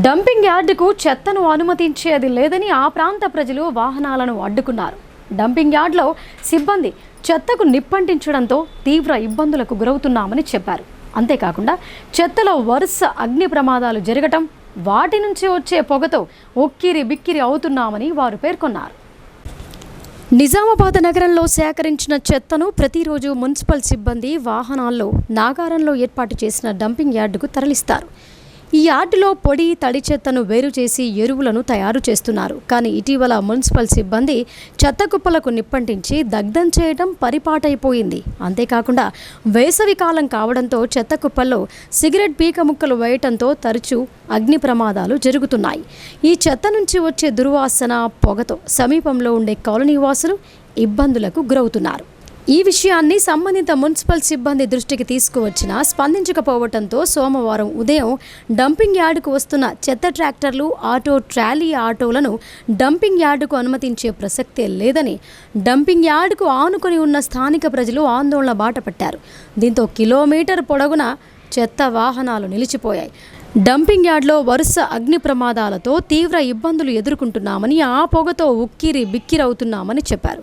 Dumping యార్డుకు చెత్తను అనుమతించేది లేదని ఆ ప్రాంత ప్రజలు వాహనాలను అడ్డుకున్నారు. డంపింగ్ యార్డ్లో సిబ్బంది చెత్తకు నిప్పంటించడంతో తీవ్ర ఇబ్బందులకు గురవుతున్నామని చెప్పారు. అంతేకాకుండా చెత్తలో వరుస అగ్ని ప్రమాదాలు జరగటం వాటి నుంచి వచ్చే పొగతో ఒక్కిరి బిక్కిరి అవుతున్నామని వారు పేర్కొన్నారు. నిజామాబాద్ నగరంలో సేకరించిన చెత్తను ప్రతిరోజు మున్సిపల్ సిబ్బంది వాహనాల్లో నాగారంలో ఏర్పాటు చేసిన డంపింగ్ యార్డుకు తరలిస్తారు. ఈ యార్డులో పొడి తడి చెత్తను వేరు చేసి ఎరువులను తయారు చేస్తున్నారు. కానీ ఇటీవల మున్సిపల్ సిబ్బంది చెత్త కుప్పలకు నిప్పంటించి దగ్ధం చేయడం పరిపాటైపోయింది. అంతేకాకుండా వేసవి కాలం కావడంతో చెత్త కుప్పల్లో సిగరెట్ పీక ముక్కలు వేయటంతో తరచూ అగ్ని ప్రమాదాలు జరుగుతున్నాయి. ఈ చెత్త నుంచి వచ్చే దుర్వాసన పొగతో సమీపంలో ఉండే కాలనీ వాసులు ఇబ్బందులకు గురవుతున్నారు. ఈ విషయాన్ని సంబంధిత మున్సిపల్ సిబ్బంది దృష్టికి తీసుకువచ్చినా స్పందించకపోవడంతో సోమవారం ఉదయం డంపింగ్ యార్డుకు వస్తున్న చెత్త ట్రాక్టర్లు ఆటో ట్రాలీ ఆటోలను డంపింగ్ యార్డుకు అనుమతించే ప్రసక్తే లేదని డంపింగ్ యార్డుకు ఆనుకొని ఉన్న స్థానిక ప్రజలు ఆందోళన బాట పట్టారు. దీంతో కిలోమీటర్ పొడవున చెత్త వాహనాలు నిలిచిపోయాయి. డంపింగ్ యార్డ్లో వరుస అగ్ని ప్రమాదాలతో తీవ్ర ఇబ్బందులు ఎదుర్కొంటున్నామని ఆ పొగతో ఉక్కిరి బిక్కిరవుతున్నామని చెప్పారు.